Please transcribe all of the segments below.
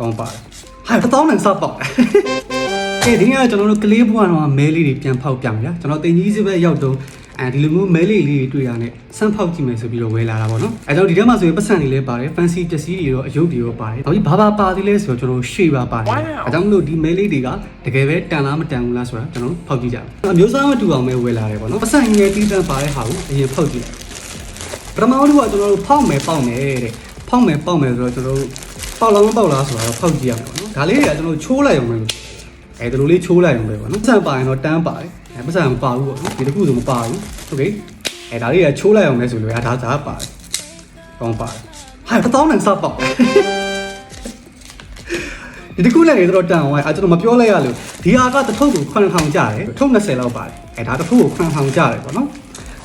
ကောင်းပါတယ်ဟာတစ်တောင်းနဲ့စပေါက်ကဲဒီနေ့ကကျွန်တော်တို့ကလေးဘွားတော့မဲလေးတွေပြန်ဖောက်ပြမယ်ဗျာကျွန်တော်တင်ကြီးစပဲရောက်တော့အဲဒီလိုမျိုးမဲလေးလေးတွေတွေ့ရတဲ့စမ်းဖောက်ကြည့်မယ်ဆိုပြီးတော့ဝယ်လာတာပေါ့နော်အဲကြောင့်ဒီထဲမှာဆိုရင်ပတ်စံတွေလည်းပါတယ် fancy ပစ္စည်းတွေရောအယုတ်တွေရောပါတယ်ဒါပြီးဘာဘာပါသေးလဲဆိုတော့ကျွန်တော်ရှေ့ပါပါတယ်အဲကြောင့်မလို့ဒီမဲလေးတွေကတကယ်ပဲတန်လားမတန်ဘူးလားဆိုတာကျွန်တော်ဖောက်ကြည့်ကြအောင်အမျိုးစားမတူအောင်ပဲဝယ်လာတယ်ပေါ့နော်ပတ်စံငယ်တီးတန်းပါတဲ့ဟာကိုအရင်ဖောက်ကြည့်ပထမဦးကကျွန်တော်တို့ဖောက်မယ်ပေါက်မယ်တဲ့ဖောက်မယ်ပေါက်မယ်ဆိုတော့ကျွန်တော်တို့ ပေါက်လားမပေါက်လားဆိုတာတော့ဖောက်ကြည့်ရမယ်ပေါ့နော်ဒါလေးတွေကကျွန်တော်ချိုးလိုက်အောင်ပဲအဲဒီလိုလေးချိုးလိုက်အောင်ပဲပေါ့နော်ပတ်စံပါရင်တော့တန်းပါတယ်အဲပတ်စံမပါဘူးပေါ့နော်ဒီတစ်ခုဆိုမပါဘူးโอเคအဲဒါလေးကချိုးလိုက်အောင်လဲဆိုလို့အဲဒါဒါပါတယ်ကောင်းပါတယ်ဟာတစ်တောင်းနဲ့စပေါက် ဒီတစ်ခုနဲ့နေတော့တန်အောင်အဲကျွန်တော်မပြောလိုက်ရလို့ဒီဟာကတစ်ထုပ်ကို9000ကျတယ်ထုပ်20လောက်ပါတယ်အဲဒါတစ်ခုကို9000ကျတယ်ပေါ့နော်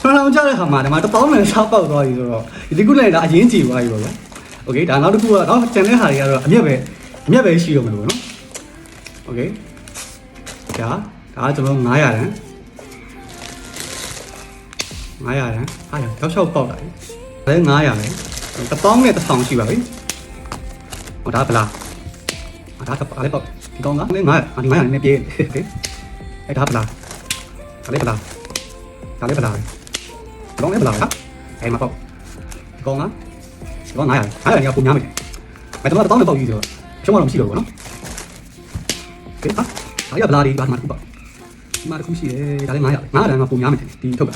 9000ကျတဲ့ဟာမှာဒီမှာတစ်ပေါင်းနဲ့စားပေါက်သွားပြီဆိုတော့ဒီတစ်ခုနဲ့ဒါအရင်ကြည့်သွားပြီပေါ့ဗျာ โอเคဒါနောက်တစ်ခုကတော့ကျန်တဲ့ဟာတွေကတော့အမျက်ပဲအမျက်ပဲရှိတော့မယ်ပေါ့နော်โอเคဒါဒါကကျွန်တော်900တန်း900တန်းအားရတောက်လျှောက်ပေါက်တာလေဒါလည်း900ပဲတစ်ပေါင်းနဲ့1000ရှိပါပြီဟောဒါဗလား ဒါတော့အားလေးပေါ့ဒီကောင်ကလည်းငါဒီငါနဲ့ပြေးโอเคအဲ့ဒါပလားဒါလေးပလားဒါလေးပလားဒီကောင်လေးပလားဟာအဲ့မှာပေါ့ဒီကောင်က ဒီကောင်900 900ကပုံများမယ်အဲ့တော့တော့တော့ပေါ့ကြီးဆိုရှုံးတော့မရှိတော့ဘူးနော်โอเคဟာအဲ့ရပလားဒီဘာမှမပေါ့ဒီမှာတစ်ခုရှိတယ်ဒါလေး900 900တန်းကပုံများမယ်ဒီထုတ်တာ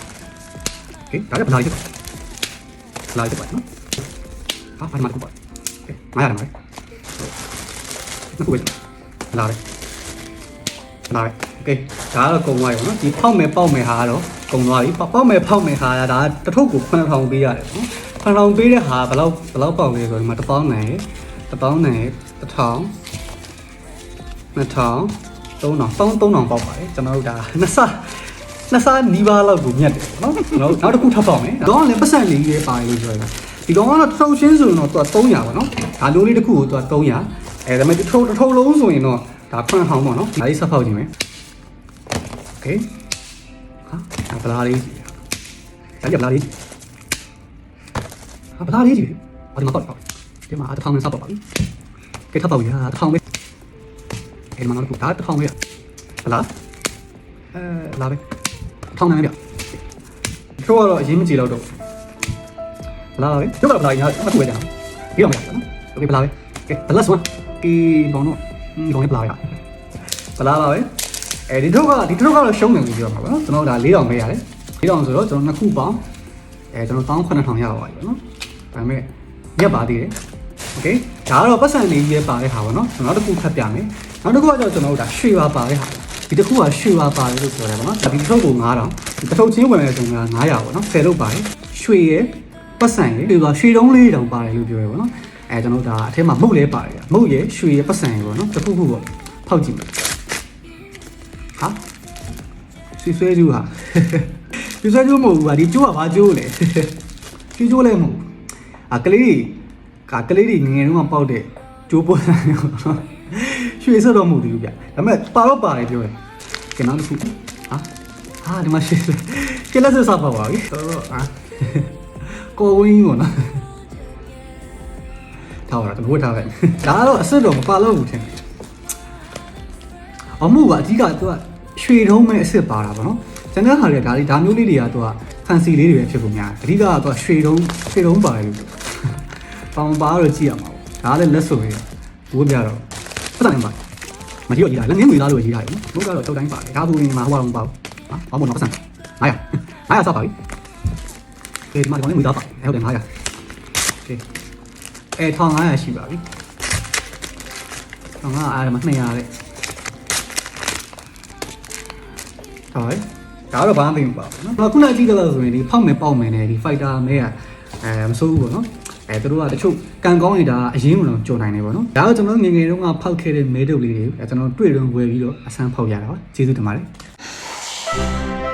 โอเคဒါလေးပလားကြီးပလားကြီးပေါ့နော်ဟာဘာမှမပေါ့โอเค900တန်းပါ နှစ်ခုပဲလာတယ်လာတယ်โอเคဒါကတော့ကုံသွားပြီပေါ့နော်ဒီဖောက်မယ်ပေါက်မယ်ဟာကတော့ကုံသွားပြီပေါက်မယ်ဖောက်မယ်ဟာကဒါတစ်ထုပ်ကို9000ပေးရတယ်ပေါ့နော် 9000ပေးတဲ့ဟာဘယ်လောက်ဘယ်လောက်ပေါက်လဲဆိုတော့ဒီမှာ1000နဲ့1000နဲ့1000 2000 3000 3000ပေါက်ပါတယ်ကျွန်တော်တို့ဒါနှစ်ဆနှစ်ဆနီးပါးလောက်ကိုမြတ်တယ်ပေါ့နော်ကျွန်တော်တို့နောက်တစ်ခုထပ်ပေါက်မယ်တော့လည်းပတ်စံလေးရေးပါတယ်လို့ပြောရတာဒီကောင်ကတော့ထုံရှင်းဆိုရင်တော့သူက300ပေါ့နော်ဒါလိုလေးတစ်ခုကိုသူက300အဲဒါပေမဲ့တစ်ထုံတစ်ထုံလုံးဆိုရင်တော့ဒါခွန့်ဟောင်းပေါ့နော်ဒါလေးဆက်ဖောက်ကြည့်မယ်โอเคဟာဒါဗလာလေးကြည့်ဒါကြဗလာလေးကြည့် ဟာဗလာလေးကြည့်ဘာဒီမှာပေါက်ပေါက်ဒီမှာတစ်ထောင်နဲ့ဆက်ပေါက်ပါပြီကဲထပ်ပေါက်ရတစ်ထောင်ပဲအဲဒီမှာတော့ဒါတစ်ထောင်ပဲဗလာအဲလာပဲထောင်နေပြချိုးကတော့အရင်မကြည့်တော့တော့ဗလာပဲကျုပ်ကဗလာညာအမှတ်ဝဲကြတာဒီတော့မရဘူးနော်โอเคဗလာပဲကဲ the last one ဒီဘောင်းတော့ဒီဘောင်းလေးဗလာရဗလာပါပဲအဲဒီတော့ကဒီတော့ကတော့ရှုံးနေပြီပြောမှာပါနော်ကျွန်တော်ဒါ၄တောင်ပေးရတယ်၄တောင်ဆိုတော့ကျွန်တော်နှစ်ခုပေါင်းအဲကျွန်တော်18000ရပါပါပြီနော် ဒါပေမဲ့ရက်ပါသေးတယ်โอเคဒါကတော့ပတ်စံလေးကြီးပဲပါတဲ့ဟာပေါ့နော်ကျွန်တော်တစ်ခုဖတ်ပြမယ်နောက်တစ်ခုကတော့ကျွန်တော်တို့ဒါရွှေပါပါတဲ့ဟာဒီတစ်ခုကရွှေပါပါတယ်လို့ပြောတယ်ပေါ့နော်ဒါဒီတစ်ထုပ်ကို9000ဒီတစ်ထုပ်ချင်းဝင်မယ်ဆိုရင်900ပေါ့နော်10ထုပ်ပါတယ်ရွှေရဲ့ပတ်စံရဲ့ဒီကရွှေတုံးလေးတောင်ပါတယ်လို့ပြောရပေါ့နော်အဲကျွန်တော်တို့ဒါအထက်မှာမုတ်လဲပါတယ်မုတ်ရဲ့ရွှေရဲ့ပတ်စံရဲ့ပေါ့နော်တစ်ခုခုပေါ့ဖောက်ကြည့်မယ်ဟာဆွေဆွဲကျူးဟာဆွေဆွဲကျူးမဟုတ်ဘူးဗျာဒီကျိုးကဘာကျိုးလဲကျိုးကျိုးလဲမဟုတ်ဘူး အာကလေးကကလေးတွေငငယ်တုန်းကပေါက်တဲ့ကျိုးပေါ်တယ်ပေါ့နော်ရွှေစတော့မဟုတ်ဘူးဗျာဒါပေမဲ့ပါတော့ပါတယ်ပြောတယ်ကဲနောက်တစ်ခုဟာဟာဒီမှာရှေ့ကဲလက်စစားပါပါပြီတော့အာကိုဝင်းပေါ့နော်ထားပါတော့ဘိုးထားပဲဒါကတော့အစ်စ်တော့မပါလို့ဘူးထင်တယ်အမှုကအဓိကသူကရွှေတုံးမဲ့အစ်စ်ပါတာပေါ့နော်ကျန်တဲ့ဟာတွေကဒါလေးဒါမျိုးလေးတွေကသူကဖန်စီလေးတွေပဲဖြစ်ကုန်များအဓိကကသူကရွှေတုံးရွှေတုံးပါတယ်လို့ ဆောင်းပါတော့ကြည့်ရမှာပေါ့ဒါလည်းလက်စုံရဘူးပြတော့ပတ်စံနေပါမတိတော့ရေးတာလက်ငင်းငွေသားလို့ရေးတာရေနော်တို့ကတော့ထုတ်တိုင်းပါတယ်ဒါဆိုရင်မှာဟိုအောင်ပါဟာဘာမို့တော့ပတ်စံ900 900ဆောက်ပါပြီကဲဒီမှာဒီကောင်လေးငွေသားပါဟုတ်တယ်900ကဲအဲ1500ရှိပါပြီ1500အားရမှာ200တဲ့ဟုတ်ပြီဒါတော့ဘာမှမသိဘူးပါဘူးနော်ခုနကြည့်တော့ဆိုရင်ဒီဖောက်မယ်ပေါက်မယ်နဲ့ဒီ fighter မဲကအဲမစိုးဘူးပေါ့နော် အဲသူတို့ကတချို့ကန်ကောင်းနေတာအရင်ကလုံးကြော်နိုင်တယ်ပေါ့နော်ဒါတော့ကျွန်တော်ငယ်ငယ်တုန်းကဖောက်ခဲ့တဲ့မဲတုပ်လေးတွေအဲကျွန်တော်တွေ့တော့ဝယ်ပြီးတော့အဆန်းဖောက်ရတာပါကျေးဇူးတင်ပါတယ်